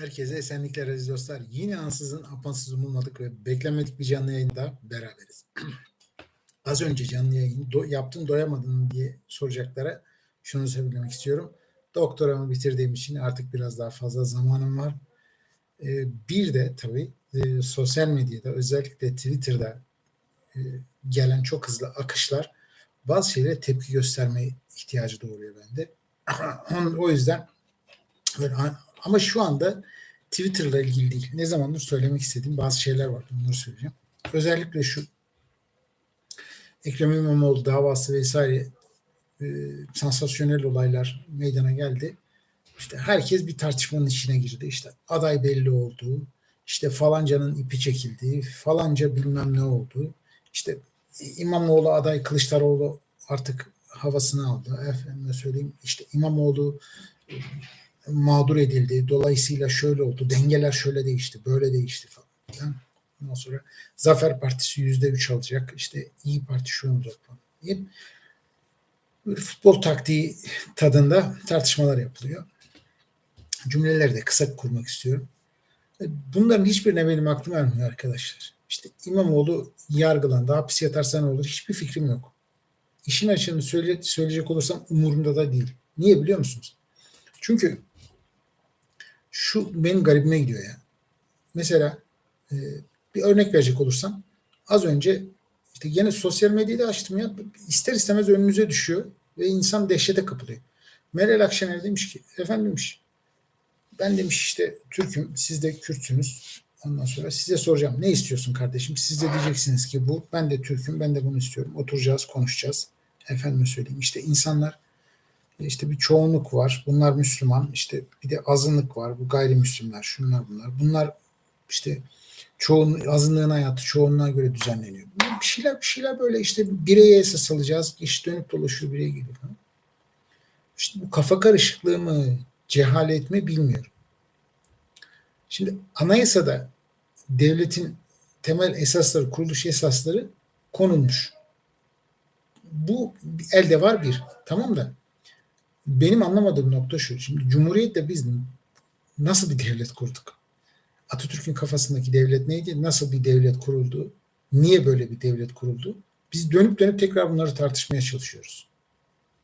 Herkese esenlikler aziz dostlar. Yine ansızın apansız umulmadık ve beklenmedik bir canlı yayında beraberiz. Az önce canlı yayın do, yaptın doyamadın diye soracaklara şunu söylemek istiyorum. Doktoramı bitirdiğim için artık biraz daha fazla zamanım var. Ee, bir de tabii e, sosyal medyada özellikle Twitter'da e, gelen çok hızlı akışlar bazı şeylere tepki gösterme ihtiyacı doğuruyor bende. o yüzden böyle ama şu anda Twitter'la ilgili değil. Ne zamandır söylemek istediğim bazı şeyler var. Bunları söyleyeceğim. Özellikle şu Ekrem İmamoğlu davası vesaire e, sansasyonel olaylar meydana geldi. İşte herkes bir tartışmanın içine girdi. İşte aday belli oldu. İşte falancanın ipi çekildi. Falanca bilmem ne oldu. İşte İmamoğlu aday Kılıçdaroğlu artık havasını aldı. Efendime söyleyeyim işte İmamoğlu mağdur edildi. Dolayısıyla şöyle oldu. Dengeler şöyle değişti. Böyle değişti falan. Ondan sonra Zafer Partisi yüzde üç alacak. İşte İyi Parti şu olacak falan. Diye. Böyle futbol taktiği tadında tartışmalar yapılıyor. Cümleleri de kısa kurmak istiyorum. Bunların hiçbirine benim aklım ermiyor arkadaşlar. İşte İmamoğlu yargılandı. Hapis yatarsa ne olur? Hiçbir fikrim yok. İşin açığını söyle, söyleyecek olursam umurumda da değil. Niye biliyor musunuz? Çünkü şu benim garibime gidiyor ya. Mesela e, bir örnek verecek olursam az önce işte yine sosyal medyayı açtım ya. İster istemez önünüze düşüyor ve insan dehşete kapılıyor. Meral Akşener demiş ki efendim demiş ben demiş işte Türk'üm siz de Kürtsünüz. Ondan sonra size soracağım ne istiyorsun kardeşim? Siz de diyeceksiniz ki bu ben de Türk'üm ben de bunu istiyorum. Oturacağız konuşacağız. Efendim söyleyeyim işte insanlar işte bir çoğunluk var. Bunlar Müslüman. İşte bir de azınlık var. Bu gayrimüslimler, şunlar bunlar. Bunlar işte çoğun azınlığın hayatı çoğunluğa göre düzenleniyor. Bir şeyler bir şeyler böyle işte bireye esas alacağız. İş dönüp dolaşıyor bireye geliyor. İşte bu kafa karışıklığı mı, cehalet mi bilmiyorum. Şimdi anayasada devletin temel esasları, kuruluş esasları konulmuş. Bu elde var bir. Tamam da benim anlamadığım nokta şu. Şimdi Cumhuriyet'te biz nasıl bir devlet kurduk? Atatürk'ün kafasındaki devlet neydi? Nasıl bir devlet kuruldu? Niye böyle bir devlet kuruldu? Biz dönüp dönüp tekrar bunları tartışmaya çalışıyoruz.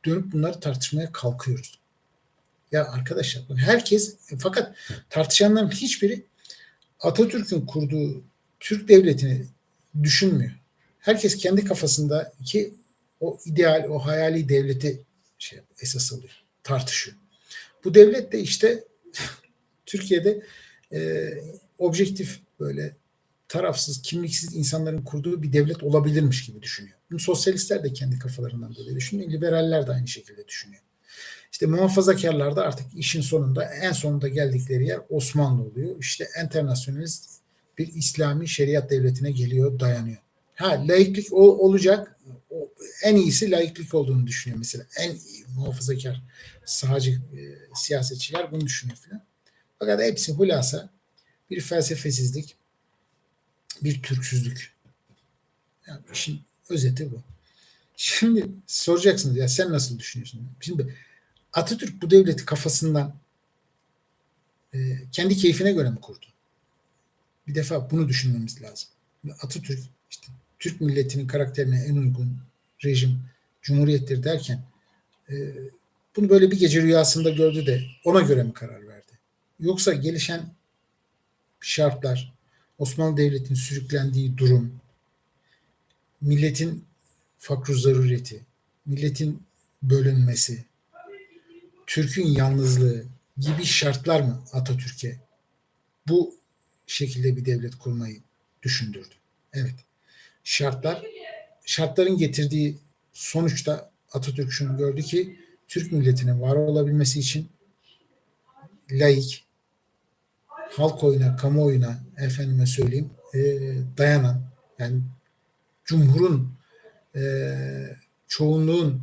Dönüp bunları tartışmaya kalkıyoruz. Ya arkadaşlar herkes fakat tartışanların hiçbiri Atatürk'ün kurduğu Türk devletini düşünmüyor. Herkes kendi kafasındaki o ideal, o hayali devleti şey esas alıyor, tartışıyor. Bu devlet de işte Türkiye'de e, objektif böyle tarafsız, kimliksiz insanların kurduğu bir devlet olabilirmiş gibi düşünüyor. Bunu sosyalistler de kendi kafalarından böyle düşünüyor. Liberaller de aynı şekilde düşünüyor. İşte muhafazakarlar da artık işin sonunda en sonunda geldikleri yer Osmanlı oluyor. İşte internasyonalist bir İslami şeriat devletine geliyor, dayanıyor. Ha laiklik o, olacak en iyisi laiklik olduğunu düşünüyor mesela. En iyi, muhafazakar sağcı e, siyasetçiler bunu düşünüyor filan. Fakat hepsi hulasa bir felsefesizlik, bir Türksüzlük. Yani işin özeti bu. Şimdi soracaksınız ya sen nasıl düşünüyorsun? Şimdi Atatürk bu devleti kafasından e, kendi keyfine göre mi kurdu? Bir defa bunu düşünmemiz lazım. Atatürk işte Türk milletinin karakterine en uygun rejim cumhuriyettir derken e, bunu böyle bir gece rüyasında gördü de ona göre mi karar verdi? Yoksa gelişen şartlar, Osmanlı Devleti'nin sürüklendiği durum, milletin fakru zarureti, milletin bölünmesi, Türk'ün yalnızlığı gibi şartlar mı Atatürk'e bu şekilde bir devlet kurmayı düşündürdü? Evet. Şartlar şartların getirdiği sonuçta Atatürk şunu gördü ki Türk milletinin var olabilmesi için laik, halk oyuna, kamuoyuna efendime söyleyeyim e, dayanan yani cumhurun e, çoğunluğun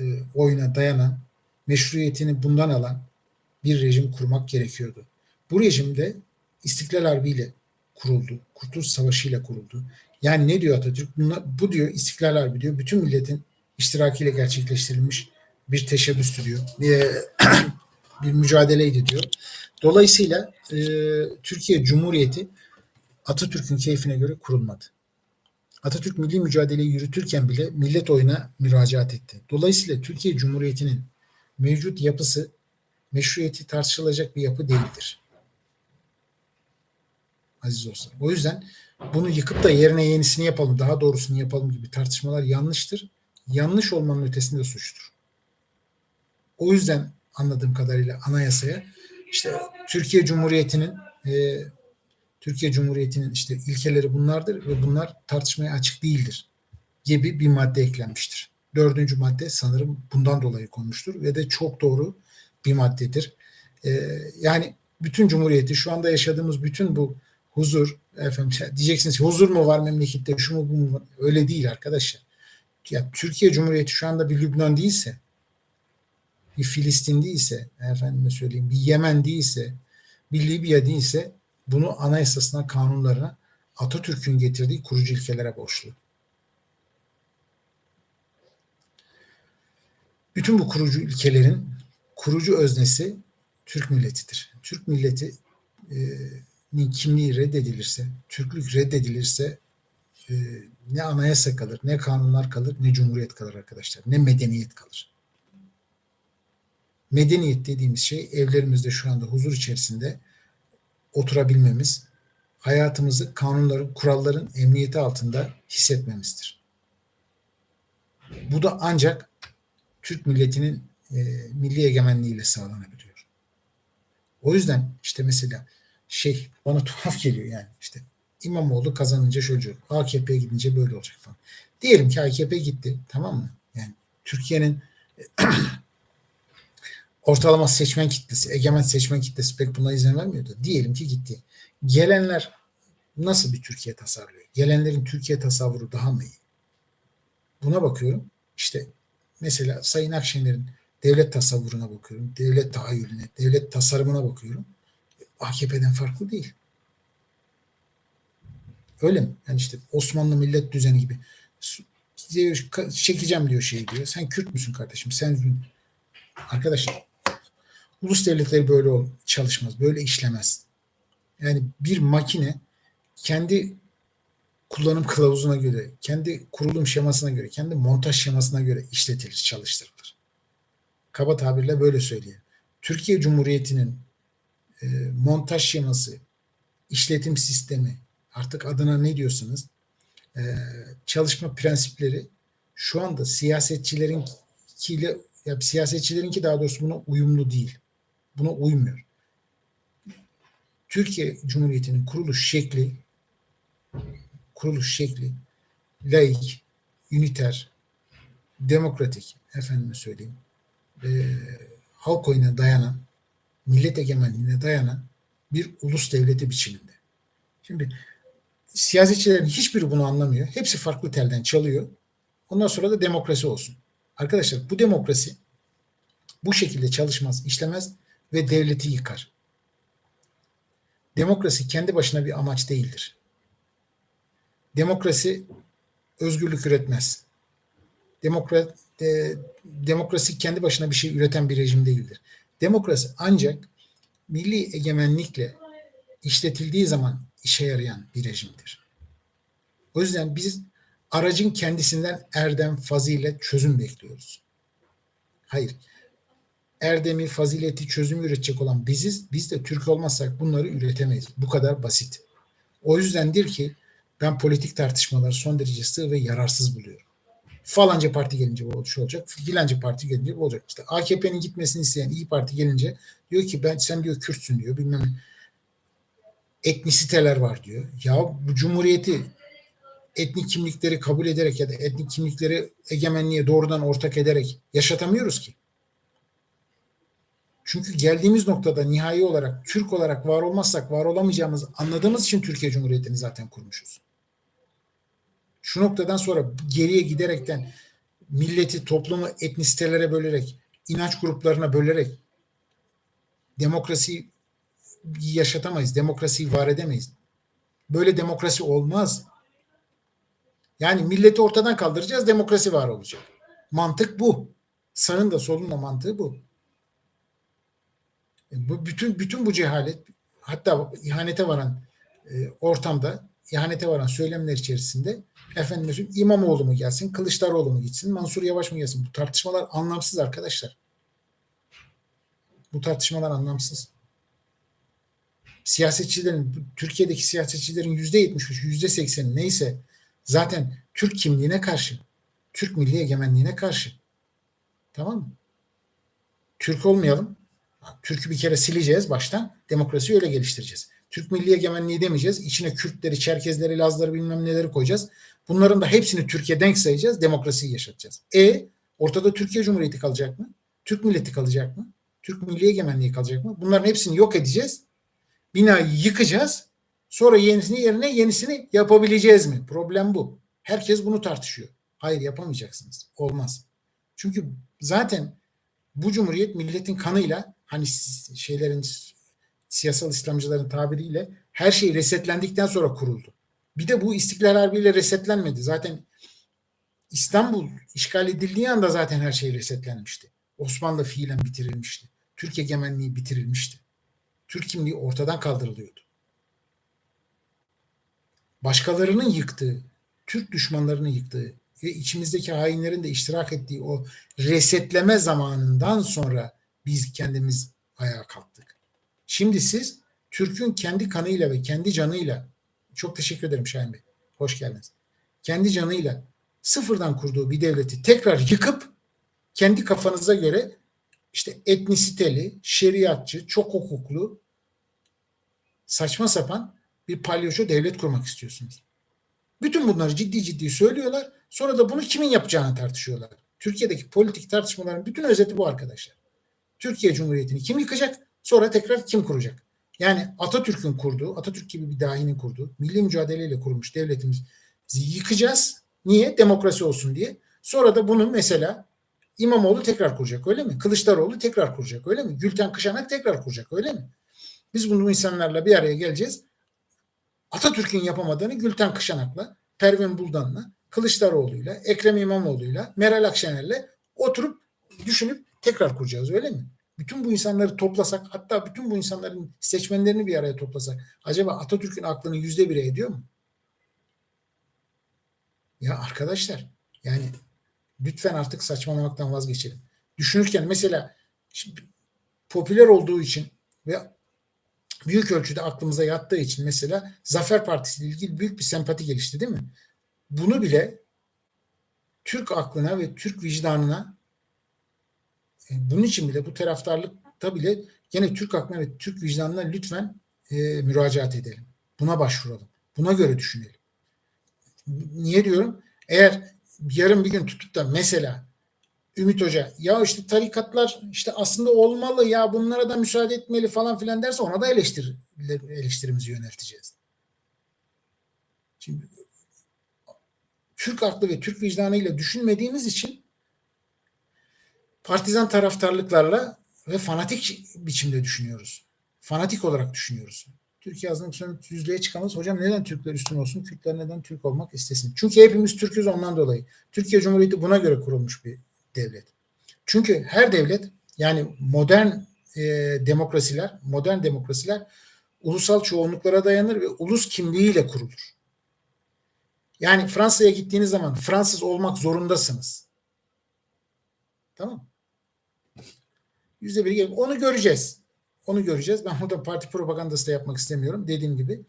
e, oyuna dayanan meşruiyetini bundan alan bir rejim kurmak gerekiyordu. Bu rejimde İstiklal Harbi ile kuruldu. Kurtuluş Savaşı ile kuruldu. Yani ne diyor Atatürk? Bunlar, bu diyor İstiklal Harbi diyor. Bütün milletin iştirakiyle gerçekleştirilmiş bir teşebbüstü diyor. Bir, bir mücadeleydi diyor. Dolayısıyla e, Türkiye Cumhuriyeti Atatürk'ün keyfine göre kurulmadı. Atatürk milli mücadeleyi yürütürken bile millet oyuna müracaat etti. Dolayısıyla Türkiye Cumhuriyeti'nin mevcut yapısı meşruiyeti tartışılacak bir yapı değildir. Aziz dostlar. O yüzden bunu yıkıp da yerine yenisini yapalım, daha doğrusunu yapalım gibi tartışmalar yanlıştır. Yanlış olmanın ötesinde suçtur. O yüzden anladığım kadarıyla anayasaya işte Türkiye Cumhuriyeti'nin e, Türkiye Cumhuriyeti'nin işte ilkeleri bunlardır ve bunlar tartışmaya açık değildir gibi bir madde eklenmiştir. Dördüncü madde sanırım bundan dolayı konmuştur ve de çok doğru bir maddedir. Ee, yani bütün cumhuriyeti şu anda yaşadığımız bütün bu huzur efendim diyeceksiniz huzur mu var memlekette şu mu bu mu öyle değil arkadaşlar. Ya Türkiye Cumhuriyeti şu anda bir Lübnan değilse bir Filistin değilse efendime söyleyeyim bir Yemen değilse bir Libya değilse bunu anayasasına, kanunlarına Atatürk'ün getirdiği kurucu ilkelere borçlu. Bütün bu kurucu ilkelerin kurucu öznesi Türk milletidir. Türk milletinin kimliği reddedilirse, Türklük reddedilirse e, ne anayasa kalır, ne kanunlar kalır, ne cumhuriyet kalır arkadaşlar. Ne medeniyet kalır. Medeniyet dediğimiz şey evlerimizde şu anda huzur içerisinde oturabilmemiz, hayatımızı kanunların, kuralların emniyeti altında hissetmemizdir. Bu da ancak Türk milletinin e, milli egemenliğiyle sağlanabiliyor. O yüzden işte mesela şey bana tuhaf geliyor yani işte İmamoğlu kazanınca şöyle AKP'ye gidince böyle olacak falan. Diyelim ki AKP gitti tamam mı? Yani Türkiye'nin ortalama seçmen kitlesi, egemen seçmen kitlesi pek buna izin vermiyordu. Diyelim ki gitti. Gelenler nasıl bir Türkiye tasarlıyor? Gelenlerin Türkiye tasavvuru daha mı iyi? Buna bakıyorum. İşte mesela Sayın Akşener'in devlet tasavvuruna bakıyorum. Devlet tahayyülüne, devlet tasarımına bakıyorum. AKP'den farklı değil. Öyle mi? Yani işte Osmanlı millet düzeni gibi. Çekeceğim diyor şey diyor. Sen Kürt müsün kardeşim? Sen arkadaşlar ulus devletleri böyle çalışmaz. Böyle işlemez. Yani bir makine kendi kullanım kılavuzuna göre, kendi kurulum şemasına göre, kendi montaj şemasına göre işletilir, çalıştırılır. Kaba tabirle böyle söyleyeyim. Türkiye Cumhuriyeti'nin e, montaj şeması, işletim sistemi, artık adına ne diyorsunuz, e, çalışma prensipleri şu anda siyasetçilerin kiyle ya siyasetçilerinki daha doğrusu buna uyumlu değil. Buna uymuyor. Türkiye Cumhuriyeti'nin kuruluş şekli kuruluş şekli laik, üniter, demokratik efendime söyleyeyim e, halk oyuna dayanan millet egemenliğine dayanan bir ulus devleti biçiminde. Şimdi siyasetçilerin hiçbiri bunu anlamıyor. Hepsi farklı telden çalıyor. Ondan sonra da demokrasi olsun. Arkadaşlar bu demokrasi bu şekilde çalışmaz, işlemez ve devleti yıkar. Demokrasi kendi başına bir amaç değildir. Demokrasi özgürlük üretmez. Demokrat, e, demokrasi kendi başına bir şey üreten bir rejim değildir. Demokrasi ancak milli egemenlikle işletildiği zaman işe yarayan bir rejimdir. O yüzden biz aracın kendisinden erdem, fazilet, çözüm bekliyoruz. Hayır. Erdemi, fazileti, çözümü üretecek olan biziz. Biz de Türk olmazsak bunları üretemeyiz. Bu kadar basit. O yüzdendir ki ben politik tartışmaları son derece sığ ve yararsız buluyorum. Falanca parti gelince bu şu olacak, filanca parti gelince bu olacak. İşte AKP'nin gitmesini isteyen iyi Parti gelince diyor ki ben sen diyor Kürtsün diyor bilmem etnisiteler var diyor. Ya bu cumhuriyeti etnik kimlikleri kabul ederek ya da etnik kimlikleri egemenliğe doğrudan ortak ederek yaşatamıyoruz ki. Çünkü geldiğimiz noktada nihai olarak Türk olarak var olmazsak var olamayacağımız anladığımız için Türkiye Cumhuriyeti'ni zaten kurmuşuz. Şu noktadan sonra geriye giderekten milleti, toplumu etnisitelere bölerek, inanç gruplarına bölerek demokrasiyi yaşatamayız. Demokrasiyi var edemeyiz. Böyle demokrasi olmaz. Yani milleti ortadan kaldıracağız, demokrasi var olacak. Mantık bu. Sağın da solun da mantığı bu. E, Bu bütün bütün bu cehalet hatta ihanete varan e, ortamda ihanete varan söylemler içerisinde efendim mesela İmamoğlu mu gelsin, Kılıçdaroğlu mu gitsin, Mansur Yavaş mı gelsin? Bu tartışmalar anlamsız arkadaşlar. Bu tartışmalar anlamsız. Siyasetçilerin, Türkiye'deki siyasetçilerin yüzde yetmiş yüzde sekseni neyse zaten Türk kimliğine karşı, Türk milli egemenliğine karşı. Tamam mı? Türk olmayalım. Türk'ü bir kere sileceğiz baştan. Demokrasiyi öyle geliştireceğiz. Türk milli egemenliği demeyeceğiz. İçine Kürtleri, Çerkezleri, Lazları bilmem neleri koyacağız. Bunların da hepsini Türkiye denk sayacağız. Demokrasiyi yaşatacağız. E ortada Türkiye Cumhuriyeti kalacak mı? Türk milleti kalacak mı? Türk milli egemenliği kalacak mı? Bunların hepsini yok edeceğiz. Binayı yıkacağız. Sonra yenisini yerine yenisini yapabileceğiz mi? Problem bu. Herkes bunu tartışıyor. Hayır yapamayacaksınız. Olmaz. Çünkü zaten bu cumhuriyet milletin kanıyla hani şeylerin siyasal İslamcıların tabiriyle her şey resetlendikten sonra kuruldu. Bir de bu İstiklal Harbi'yle resetlenmedi. Zaten İstanbul işgal edildiği anda zaten her şey resetlenmişti. Osmanlı fiilen bitirilmişti. Türk egemenliği bitirilmişti. Türk kimliği ortadan kaldırılıyordu. Başkalarının yıktığı, Türk düşmanlarının yıktığı ve içimizdeki hainlerin de iştirak ettiği o resetleme zamanından sonra biz kendimiz ayağa kalktık. Şimdi siz Türk'ün kendi kanıyla ve kendi canıyla çok teşekkür ederim Şahin Bey. Hoş geldiniz. Kendi canıyla sıfırdan kurduğu bir devleti tekrar yıkıp kendi kafanıza göre işte etnisiteli, şeriatçı, çok hukuklu saçma sapan bir palyaço devlet kurmak istiyorsunuz. Bütün bunları ciddi ciddi söylüyorlar. Sonra da bunu kimin yapacağını tartışıyorlar. Türkiye'deki politik tartışmaların bütün özeti bu arkadaşlar. Türkiye Cumhuriyeti'ni kim yıkacak? Sonra tekrar kim kuracak? Yani Atatürk'ün kurduğu, Atatürk gibi bir dahinin kurduğu, milli mücadeleyle kurmuş devletimizi yıkacağız. Niye? Demokrasi olsun diye. Sonra da bunu mesela İmamoğlu tekrar kuracak öyle mi? Kılıçdaroğlu tekrar kuracak öyle mi? Gülten Kışanak tekrar kuracak öyle mi? Biz bunu insanlarla bir araya geleceğiz. Atatürk'ün yapamadığını Gülten Kışanak'la, Pervin Buldan'la, Kılıçdaroğlu'yla, Ekrem İmamoğlu'yla, Meral Akşener'le oturup düşünüp tekrar kuracağız öyle mi? Bütün bu insanları toplasak hatta bütün bu insanların seçmenlerini bir araya toplasak acaba Atatürk'ün aklını yüzde bire ediyor mu? Ya arkadaşlar yani lütfen artık saçmalamaktan vazgeçelim. Düşünürken mesela şimdi popüler olduğu için ve büyük ölçüde aklımıza yattığı için mesela Zafer Partisi ile ilgili büyük bir sempati gelişti değil mi? Bunu bile Türk aklına ve Türk vicdanına bunun için bile bu taraftarlıkta bile gene Türk aklına ve Türk vicdanına lütfen e, müracaat edelim. Buna başvuralım. Buna göre düşünelim. Niye diyorum? Eğer yarın bir gün tutup da mesela Ümit Hoca ya işte tarikatlar işte aslında olmalı ya bunlara da müsaade etmeli falan filan derse ona da eleştir, eleştirimizi yönelteceğiz. Şimdi Türk aklı ve Türk vicdanıyla düşünmediğimiz için partizan taraftarlıklarla ve fanatik biçimde düşünüyoruz. Fanatik olarak düşünüyoruz. Türkiye azınlık sonra yüzlüğe çıkamaz. Hocam neden Türkler üstün olsun? Kürtler neden Türk olmak istesin? Çünkü hepimiz Türk'üz ondan dolayı. Türkiye Cumhuriyeti buna göre kurulmuş bir devlet. Çünkü her devlet yani modern e, demokrasiler, modern demokrasiler ulusal çoğunluklara dayanır ve ulus kimliğiyle kurulur. Yani Fransa'ya gittiğiniz zaman Fransız olmak zorundasınız. Tamam Yüzde bir gelip onu göreceğiz. Onu göreceğiz. Ben burada parti propagandası da yapmak istemiyorum. Dediğim gibi.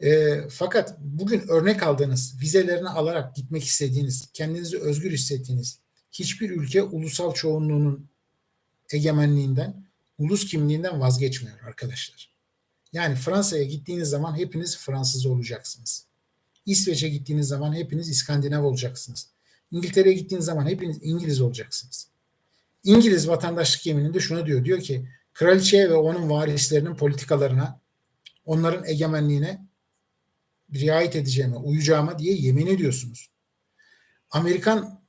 E, fakat bugün örnek aldığınız, vizelerini alarak gitmek istediğiniz, kendinizi özgür hissettiğiniz hiçbir ülke ulusal çoğunluğunun egemenliğinden, ulus kimliğinden vazgeçmiyor arkadaşlar. Yani Fransa'ya gittiğiniz zaman hepiniz Fransız olacaksınız. İsveç'e gittiğiniz zaman hepiniz İskandinav olacaksınız. İngiltere'ye gittiğiniz zaman hepiniz İngiliz olacaksınız. İngiliz vatandaşlık yemininde şunu diyor. Diyor ki kraliçeye ve onun varislerinin politikalarına, onların egemenliğine riayet edeceğime, uyacağıma diye yemin ediyorsunuz. Amerikan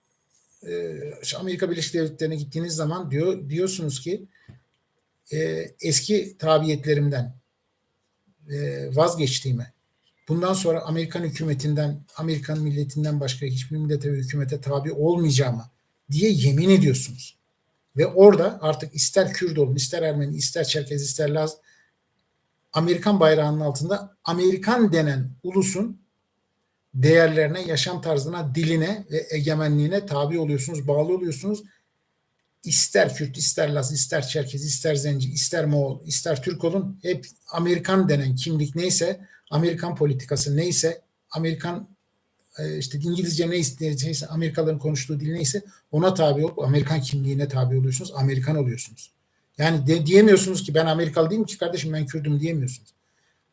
e, Amerika Birleşik Devletleri'ne gittiğiniz zaman diyor diyorsunuz ki e, eski tabiyetlerimden e, vazgeçtiğime, bundan sonra Amerikan hükümetinden, Amerikan milletinden başka hiçbir millete ve hükümete tabi olmayacağıma diye yemin ediyorsunuz. Ve orada artık ister Kürt olun, ister Ermeni, ister Çerkez, ister Laz, Amerikan bayrağının altında Amerikan denen ulusun değerlerine, yaşam tarzına, diline ve egemenliğine tabi oluyorsunuz, bağlı oluyorsunuz. İster Kürt, ister Laz, ister Çerkez, ister Zenci, ister Moğol, ister Türk olun. Hep Amerikan denen kimlik neyse, Amerikan politikası neyse, Amerikan e, işte İngilizce neyse, Amerikalıların konuştuğu dil neyse ona tabi olup Amerikan kimliğine tabi oluyorsunuz. Amerikan oluyorsunuz. Yani de, diyemiyorsunuz ki ben Amerikalı değilim ki kardeşim ben Kürdüm diyemiyorsunuz.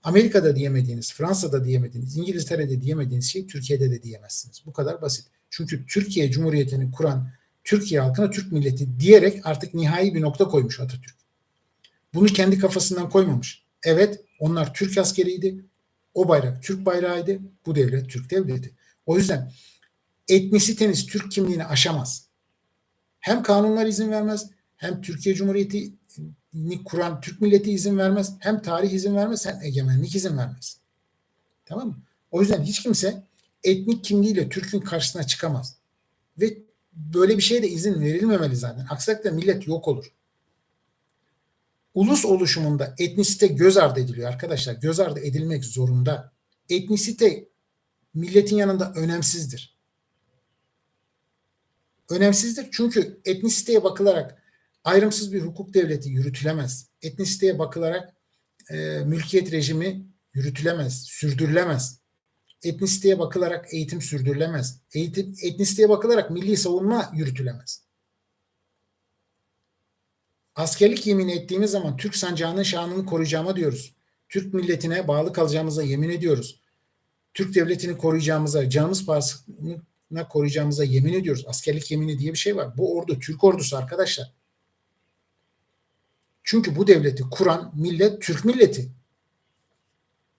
Amerika'da diyemediğiniz, Fransa'da diyemediğiniz, İngiltere'de diyemediğiniz şey Türkiye'de de diyemezsiniz. Bu kadar basit. Çünkü Türkiye Cumhuriyeti'ni kuran Türkiye halkına Türk milleti diyerek artık nihai bir nokta koymuş Atatürk. Bunu kendi kafasından koymamış. Evet onlar Türk askeriydi. O bayrak Türk bayrağıydı. Bu devlet Türk devleti. O yüzden etnisiteniz Türk kimliğini aşamaz. Hem kanunlar izin vermez hem Türkiye Cumhuriyeti'ni kuran Türk milleti izin vermez. Hem tarih izin vermez hem egemenlik izin vermez. Tamam mı? O yüzden hiç kimse etnik kimliğiyle Türk'ün karşısına çıkamaz. Ve böyle bir şeye de izin verilmemeli zaten. Aksi takdirde millet yok olur. Ulus oluşumunda etnisite göz ardı ediliyor arkadaşlar. Göz ardı edilmek zorunda. Etnisite milletin yanında önemsizdir. Önemsizdir çünkü etnisiteye bakılarak ayrımsız bir hukuk devleti yürütülemez. Etnisiteye bakılarak e, mülkiyet rejimi yürütülemez, sürdürülemez. Etnisiteye bakılarak eğitim sürdürülemez. Eğitim, etnisiteye bakılarak milli savunma yürütülemez. Askerlik yemin ettiğimiz zaman Türk sancağının şanını koruyacağıma diyoruz. Türk milletine bağlı kalacağımıza yemin ediyoruz. Türk devletini koruyacağımıza, canımız pahasına koruyacağımıza yemin ediyoruz. Askerlik yemini diye bir şey var. Bu ordu Türk ordusu arkadaşlar. Çünkü bu devleti kuran millet Türk milleti.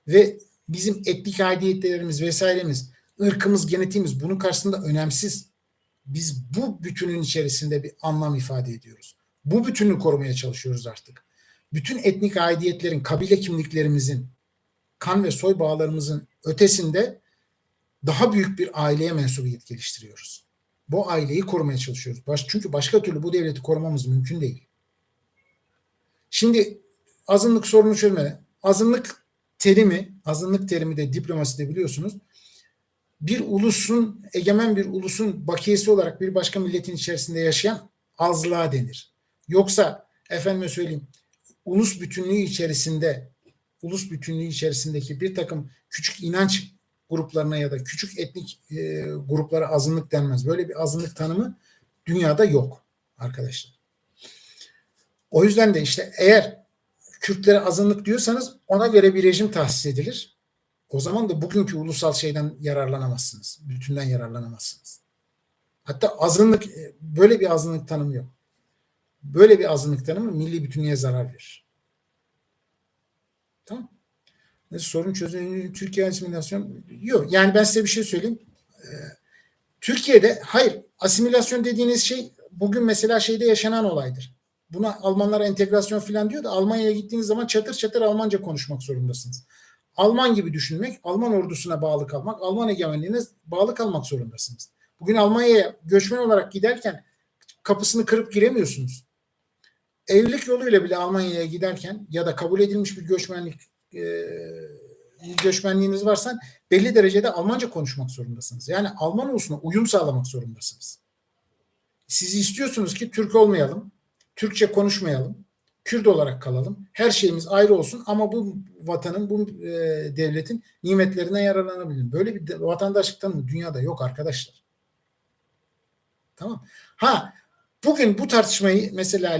Ve bizim etnik aidiyetlerimiz vesairemiz, ırkımız, genetiğimiz bunun karşısında önemsiz. Biz bu bütünün içerisinde bir anlam ifade ediyoruz. Bu bütünü korumaya çalışıyoruz artık. Bütün etnik aidiyetlerin, kabile kimliklerimizin, kan ve soy bağlarımızın ötesinde daha büyük bir aileye mensubiyet geliştiriyoruz. Bu aileyi korumaya çalışıyoruz. Baş, çünkü başka türlü bu devleti korumamız mümkün değil. Şimdi azınlık sorunu çözme. Azınlık terimi, azınlık terimi de diplomaside biliyorsunuz. Bir ulusun, egemen bir ulusun bakiyesi olarak bir başka milletin içerisinde yaşayan azlığa denir. Yoksa efendime söyleyeyim ulus bütünlüğü içerisinde ulus bütünlüğü içerisindeki bir takım küçük inanç gruplarına ya da küçük etnik e, gruplara azınlık denmez. Böyle bir azınlık tanımı dünyada yok arkadaşlar. O yüzden de işte eğer Kürtlere azınlık diyorsanız ona göre bir rejim tahsis edilir. O zaman da bugünkü ulusal şeyden yararlanamazsınız. Bütünden yararlanamazsınız. Hatta azınlık böyle bir azınlık tanımı yok. Böyle bir azınlık tanımı milli bütünlüğe zarar verir. Tamam. Sorun çözümü Türkiye asimilasyon yok. Yani ben size bir şey söyleyeyim. Ee, Türkiye'de hayır asimilasyon dediğiniz şey bugün mesela şeyde yaşanan olaydır. Buna Almanlar entegrasyon falan diyor da Almanya'ya gittiğiniz zaman çatır çatır Almanca konuşmak zorundasınız. Alman gibi düşünmek, Alman ordusuna bağlı kalmak, Alman egemenliğine bağlı kalmak zorundasınız. Bugün Almanya'ya göçmen olarak giderken kapısını kırıp giremiyorsunuz. Evlilik yoluyla bile Almanya'ya giderken ya da kabul edilmiş bir göçmenlik e, göçmenliğiniz varsa belli derecede Almanca konuşmak zorundasınız. Yani Alman ulusuna uyum sağlamak zorundasınız. Siz istiyorsunuz ki Türk olmayalım, Türkçe konuşmayalım, Kürt olarak kalalım. Her şeyimiz ayrı olsun ama bu vatanın, bu e, devletin nimetlerine yararlanabilirim. Böyle bir vatandaşlık tanımı dünyada yok arkadaşlar. Tamam. Ha bugün bu tartışmayı mesela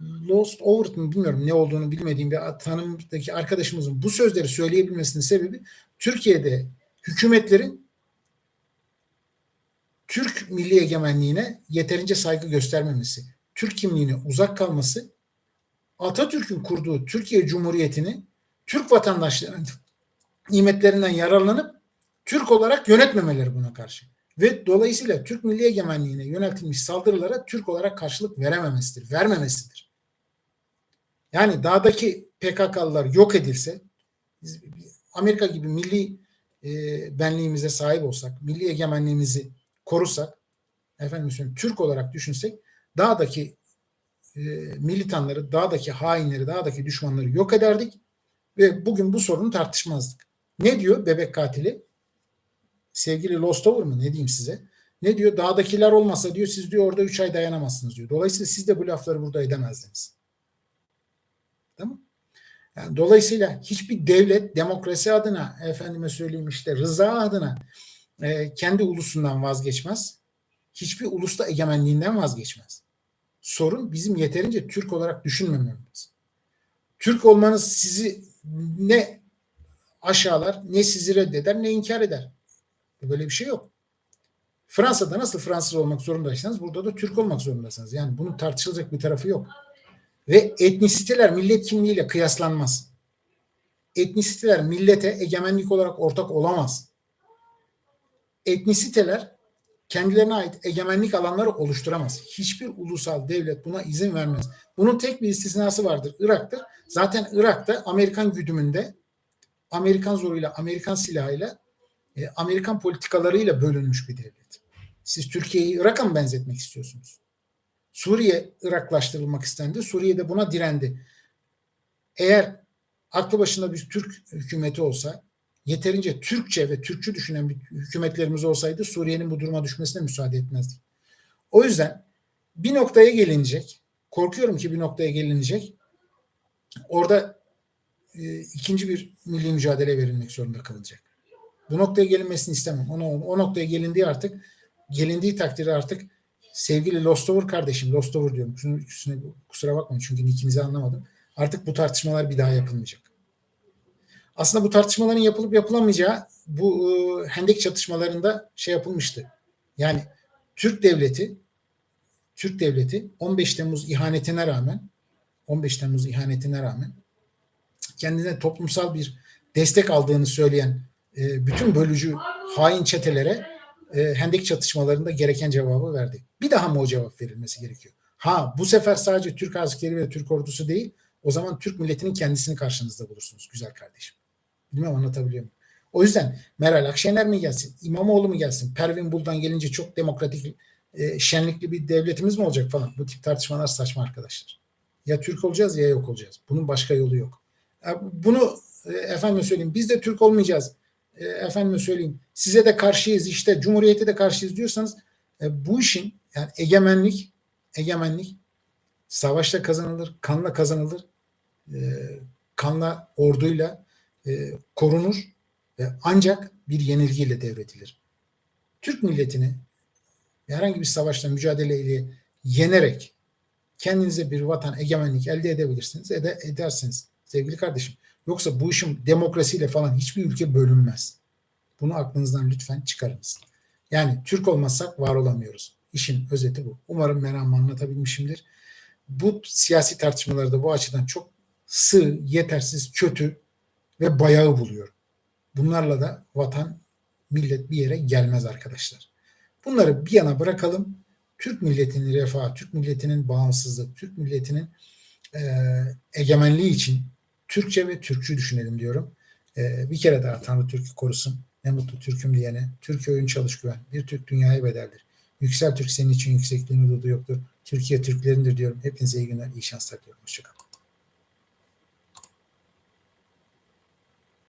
Lost Overton bilmiyorum ne olduğunu bilmediğim bir tanımdaki arkadaşımızın bu sözleri söyleyebilmesinin sebebi Türkiye'de hükümetlerin Türk milli egemenliğine yeterince saygı göstermemesi, Türk kimliğine uzak kalması, Atatürk'ün kurduğu Türkiye Cumhuriyeti'ni Türk vatandaşlarının nimetlerinden yararlanıp Türk olarak yönetmemeleri buna karşı. Ve dolayısıyla Türk milli egemenliğine yöneltilmiş saldırılara Türk olarak karşılık verememesidir, vermemesidir. Yani dağdaki PKK'lılar yok edilse, Amerika gibi milli e, benliğimize sahip olsak, milli egemenliğimizi korusak, efendim söyleyeyim, Türk olarak düşünsek, dağdaki e, militanları, dağdaki hainleri, dağdaki düşmanları yok ederdik ve bugün bu sorunu tartışmazdık. Ne diyor bebek katili? Sevgili Lostover mı ne diyeyim size? Ne diyor? Dağdakiler olmasa diyor siz diyor orada 3 ay dayanamazsınız diyor. Dolayısıyla siz de bu lafları burada edemezdiniz. Tamam yani dolayısıyla hiçbir devlet demokrasi adına efendime söyleyeyim işte rıza adına e, kendi ulusundan vazgeçmez. Hiçbir ulusta egemenliğinden vazgeçmez. Sorun bizim yeterince Türk olarak düşünmememiz. Türk olmanız sizi ne aşağılar, ne sizi reddeder, ne inkar eder. Böyle bir şey yok. Fransa'da nasıl Fransız olmak zorundaysanız burada da Türk olmak zorundasınız. Yani bunun tartışılacak bir tarafı yok. Ve etnisiteler millet kimliğiyle kıyaslanmaz. Etnisiteler millete egemenlik olarak ortak olamaz. Etnisiteler kendilerine ait egemenlik alanları oluşturamaz. Hiçbir ulusal devlet buna izin vermez. Bunun tek bir istisnası vardır. Irak'tır. Zaten Irak'ta Amerikan güdümünde Amerikan zoruyla, Amerikan silahıyla, e, Amerikan politikalarıyla bölünmüş bir devlet. Siz Türkiye'yi Irak'a mı benzetmek istiyorsunuz? Suriye Iraklaştırılmak istendi. Suriye de buna direndi. Eğer aklı başında bir Türk hükümeti olsa, yeterince Türkçe ve Türkçü düşünen bir hükümetlerimiz olsaydı Suriye'nin bu duruma düşmesine müsaade etmezdik. O yüzden bir noktaya gelinecek, korkuyorum ki bir noktaya gelinecek, orada e, ikinci bir milli mücadele verilmek zorunda kalacak. Bu noktaya gelinmesini istemem. Ona, o noktaya gelindiği artık, gelindiği takdirde artık sevgili Lostover kardeşim, Lostover diyorum. Üstüne, kusura bakmayın çünkü ikinizi anlamadım. Artık bu tartışmalar bir daha yapılmayacak. Aslında bu tartışmaların yapılıp yapılamayacağı bu e, Hendek çatışmalarında şey yapılmıştı. Yani Türk devleti Türk devleti 15 Temmuz ihanetine rağmen 15 Temmuz ihanetine rağmen kendine toplumsal bir destek aldığını söyleyen e, bütün bölücü hain çetelere e, Hendek çatışmalarında gereken cevabı verdi. Bir daha mı o cevap verilmesi gerekiyor? Ha bu sefer sadece Türk askeri ve Türk ordusu değil o zaman Türk milletinin kendisini karşınızda bulursunuz güzel kardeşim. Bilmem anlatabiliyor muyum? O yüzden Meral Akşener mi gelsin, İmamoğlu mu gelsin, Pervin Buldan gelince çok demokratik, e, şenlikli bir devletimiz mi olacak falan. Bu tip tartışmalar saçma arkadaşlar. Ya Türk olacağız ya yok olacağız. Bunun başka yolu yok. Bunu e, efendim söyleyeyim biz de Türk olmayacağız. E, efendim söyleyeyim size de karşıyız işte Cumhuriyete de karşıyız diyorsanız e, bu işin yani egemenlik egemenlik savaşta kazanılır, kanla kazanılır. E, kanla orduyla e, korunur ve ancak bir yenilgiyle devredilir. Türk milletini herhangi bir savaşta mücadeleyle yenerek kendinize bir vatan egemenlik elde edebilirsiniz, ede, edersiniz sevgili kardeşim. Yoksa bu işin demokrasiyle falan hiçbir ülke bölünmez. Bunu aklınızdan lütfen çıkarınız. Yani Türk olmazsak var olamıyoruz. İşin özeti bu. Umarım meramı anlatabilmişimdir. Bu siyasi tartışmaları da bu açıdan çok sığ, yetersiz, kötü ve bayağı buluyorum. Bunlarla da vatan, millet bir yere gelmez arkadaşlar. Bunları bir yana bırakalım. Türk milletinin refahı, Türk milletinin bağımsızlığı, Türk milletinin e, egemenliği için Türkçe ve Türkçü düşünelim diyorum. E, bir kere daha Tanrı Türk'ü korusun. Ne mutlu Türk'üm diyene. Türkiye oyun çalış güven. Bir Türk dünyaya bedeldir. Yüksel Türk senin için yüksekliğini dudu yoktur. Türkiye Türklerindir diyorum. Hepinize iyi günler, iyi şanslar diliyorum. Hoşçakalın.